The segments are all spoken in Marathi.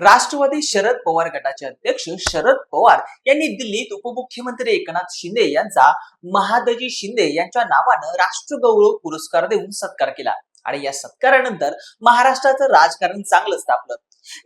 राष्ट्रवादी शरद पवार गटाचे अध्यक्ष शरद पवार यांनी दिल्लीत उपमुख्यमंत्री एकनाथ शिंदे यांचा महादजी शिंदे यांच्या नावानं राष्ट्रगौरव पुरस्कार देऊन सत्कार केला. आणि या सत्कारानंतर महाराष्ट्राचं राजकारण चांगलंच तापलं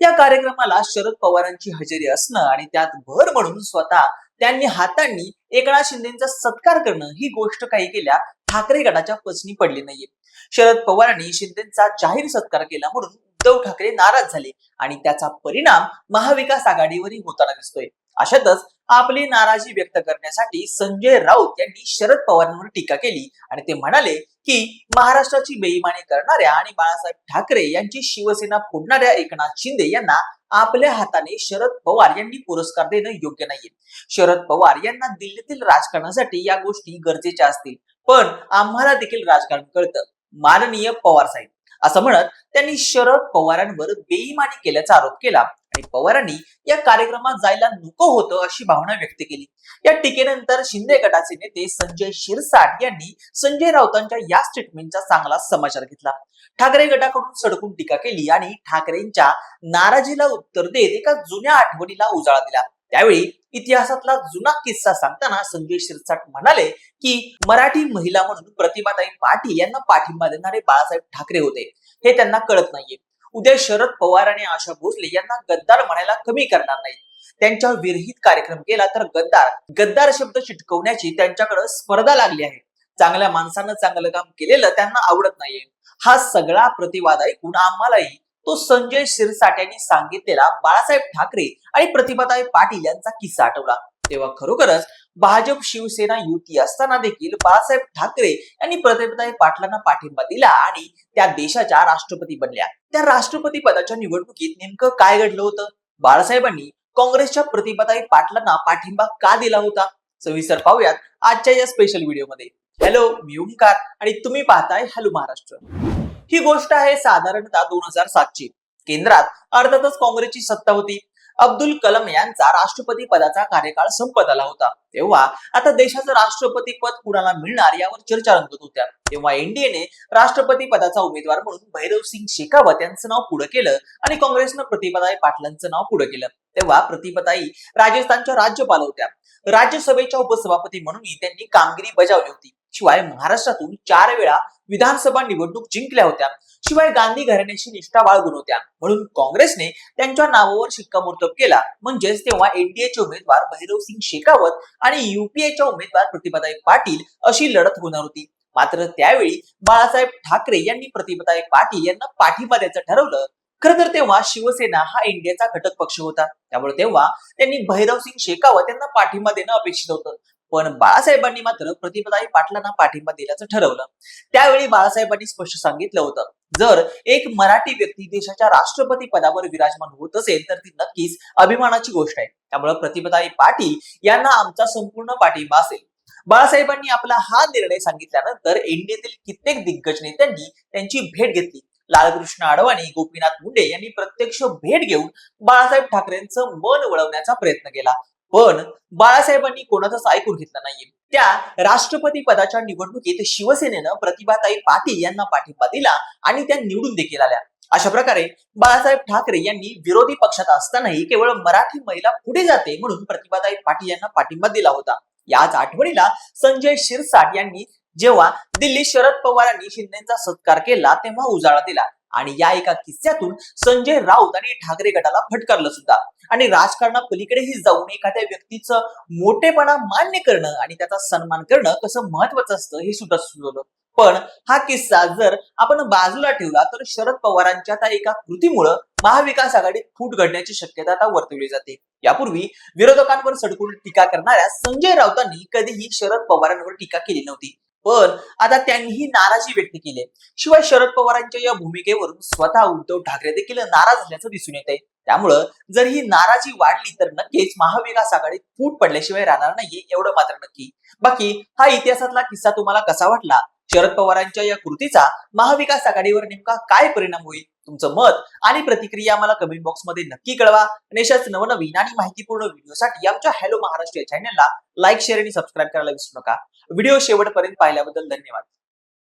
या कार्यक्रमाला शरद पवारांची हजेरी असणं आणि त्यात भर म्हणून स्वतः त्यांनी हातांनी एकनाथ शिंदेचा सत्कार करणं ही गोष्ट काही केल्या ठाकरे गटाच्या पचनी पडली नाहीये. शरद पवारांनी शिंदेचा जाहीर सत्कार केला म्हणून उद्धव ठाकरे नाराज झाले आणि त्याचा परिणाम महाविकास आघाडीवरही होताना दिसतोय. अशातच आपली नाराजी व्यक्त करण्यासाठी संजय राऊत यांनी शरद पवारांवर टीका केली आणि ते म्हणाले की महाराष्ट्राची बेईमानी करणाऱ्या आणि बाळासाहेब ठाकरे यांची शिवसेना फोडणाऱ्या एकनाथ शिंदे यांना आपल्या हाताने शरद पवार यांनी पुरस्कार देणं योग्य नाहीये. शरद पवार यांना दिल्लीतील राजकारणासाठी या गोष्टी गरजेच्या असतील पण आम्हाला देखील राजकारण कळतं. माननीय पवार साहेब असं म्हणत त्यांनी शरद पवारांवर बेईमानी केल्याचा आरोप केला. आणि पवारांनी या कार्यक्रमात जायला नको होतं अशी भावना व्यक्त केली. या टीकेनंतर शिंदे गटाचे नेते संजय शिरसाट यांनी संजय राऊतांच्या या स्टेटमेंटचा चांगला समाचार घेतला. ठाकरे गटाकडून सडकून टीका केली आणि ठाकरेंच्या नाराजीला उत्तर देत एका जुन्या आठवणीला उजाळा दिला. त्यावेळी इतिहासातला जुना किस्सा सांगताना संजय शिरसाट म्हणाले की मराठी महिला म्हणून प्रतिभाताई पाटील यांना पाठिंबा देणारे बाळासाहेब ठाकरे होते. हे त्यांना कळत नाहीये. उद्या शरद पवार आणि आशा भोसले यांना गद्दार म्हणायला कमी करणार नाही त्यांच्या विरहित कार्यक्रम केला तर गद्दार गद्दार शब्द चिटकवण्याची त्यांच्याकडे स्पर्धा लागली आहे. चांगल्या माणसानं चांगलं काम केलेलं त्यांना आवडत नाहीये. हा सगळा प्रतिवाद ऐकून आम्हालाही तो संजय शिरसाट यांनी सांगितलेला बाळासाहेब ठाकरे आणि प्रतिभाताई पाटील यांचा किस्सा आठवला. तेव्हा खरोखरच भाजप शिवसेना युती असताना देखील बाळासाहेब ठाकरे यांनी प्रतिभाताई पाटलांना पाठिंबा दिला आणि त्या देशाच्या राष्ट्रपती बनल्या. त्या राष्ट्रपती पदाच्या निवडणुकीत नेमकं काय घडलं होतं? बाळासाहेबांनी काँग्रेसच्या प्रतिभाताई पाटलांना पाठिंबा का दिला होता? सविस्तर पाहूयात आजच्या या स्पेशल व्हिडिओमध्ये हॅलो मी ओंकार आणि तुम्ही पाहताय हॅलो महाराष्ट्र. ही गोष्ट आहे साधारणतः दोन हजार सातची. केंद्रात अर्थातच काँग्रेसची सत्ता होती. अब्दुल कलाम यांचा राष्ट्रपती पदाचा कार्यकाळ संपत आला होता. तेव्हा आता देशाचं राष्ट्रपती पद कुणाला मिळणार यावर चर्चा रंगत होत्या. तेव्हा एनडीएने राष्ट्रपती पदाचा उमेदवार म्हणून भैरव सिंग शेखावत यांचं नाव पुढे केलं आणि काँग्रेसनं प्रतिभाताई पाटलांचं नाव पुढे केलं. तेव्हा प्रतिभाताई राजस्थानच्या राज्यपाल होत्या. राज्यसभेच्या उपसभापती म्हणूनही त्यांनी कामगिरी बजावली होती. शिवाय महाराष्ट्रातून चार वेळा विधानसभा निवडणूक जिंकल्या होत्या. शिवाय गांधी घराण्याशी निष्ठा बाळगून होत्या. म्हणून काँग्रेसने त्यांच्या नावावर शिक्कामोर्तब केला. म्हणजेच तेव्हा एनडीएचे उमेदवार भैरव सिंग शेखावत आणि युपीएच्या उमेदवार प्रतिभाताई पाटील अशी लढत होणार होती. मात्र त्यावेळी बाळासाहेब ठाकरे यांनी प्रतिभाताई पाटील यांना पाठिंबा द्यायचं ठरवलं. खर तर तेव्हा शिवसेना हा इंडियाचा घटक पक्ष होता. त्यामुळे तेव्हा त्यांनी भैरव सिंग शेखावत यांना पाठिंबा देणं अपेक्षित होतं. पण बाळासाहेबांनी मात्र प्रतिभाताई पाटलांना पाठिंबा दिल्याचं ठरवलं. त्यावेळी बाळासाहेबांनी स्पष्ट सांगितलं होतं जर एक मराठी व्यक्ती देशाच्या राष्ट्रपती पदावर विराजमान होत असेल तर ती नक्कीच अभिमानाची गोष्ट आहे. त्यामुळे प्रतिभाताई पाटील यांना आमचा संपूर्ण पाठिंबा असेल. बाळासाहेबांनी आपला हा निर्णय सांगितल्यानंतर एनडीएतील कित्येक दिग्गज नेत्यांनी त्यांची भेट घेतली. लालकृष्ण अडवाणी गोपीनाथ मुंडे यांनी प्रत्यक्ष भेट घेऊन बाळासाहेब ठाकरेंचं मन वळवण्याचा प्रयत्न केला. पण बाळासाहेबांनी कोणाचंच ऐकून घेतलं नाहीये. त्या राष्ट्रपती पदाच्या निवडणुकीत शिवसेनेनं प्रतिभाताई पाटील यांना पाठिंबा दिला आणि त्या निवडून देखील आल्या. अशा प्रकारे बाळासाहेब ठाकरे यांनी विरोधी पक्षात असतानाही केवळ मराठी महिला पुढे जाते म्हणून प्रतिभाताई पाटील यांना पाठिंबा दिला होता. याच आठवणीला संजय शिरसाट यांनी जेव्हा दिल्ली शरद पवारांनी शिंदेचा सत्कार केला तेव्हा उजाळा दिला. आणि या एका किस्स्यातून संजय राऊत आणि ठाकरे गटाला फटकारलं सुद्धा. आणि राजकारणापलीकडेही जाऊन एखाद्या व्यक्तीचं मोठेपणा मान्य करणं आणि त्याचा सन्मान करणं कसं महत्वाचं असतं हे सुद्धा सुचवलं. पण हा किस्सा जर आपण बाजूला ठेवला तर शरद पवारांच्या त्या एका कृतीमुळं महाविकास आघाडीत फूट घडण्याची शक्यता आता वर्तवली जाते. यापूर्वी विरोधकांवर सडकून टीका करणाऱ्या संजय राऊतांनी कधीही शरद पवारांवर टीका केली नव्हती. पण आता त्यांनीही नाराजी व्यक्त केली आहे. शिवाय शरद पवारांच्या या भूमिकेवरून स्वतः उद्धव ठाकरे देखील नाराज झाल्याचं दिसून येत आहे त्यामुळं जर ही नाराजी वाढली तर नक्कीच महाविकास आघाडीत फूट पडल्याशिवाय राहणार नाही एवढं मात्र नक्की. बाकी हा इतिहासातला किस्सा तुम्हाला कसा वाटला? शरद पवारांच्या या कृतीचा महाविकास आघाडीवर नेमका काय परिणाम होईल तुमचं मत आणि प्रतिक्रिया आम्हाला कमेंट बॉक्समध्ये नक्की कळवा. आणि अशाच नवनवीन आणि माहितीपूर्ण व्हिडिओसाठी आमच्या हॅलो महाराष्ट्र या चॅनलला लाईक शेअर आणि सबस्क्राईब करायला विसरू नका. व्हिडिओ शेवटपर्यंत पाहिल्याबद्दल धन्यवाद.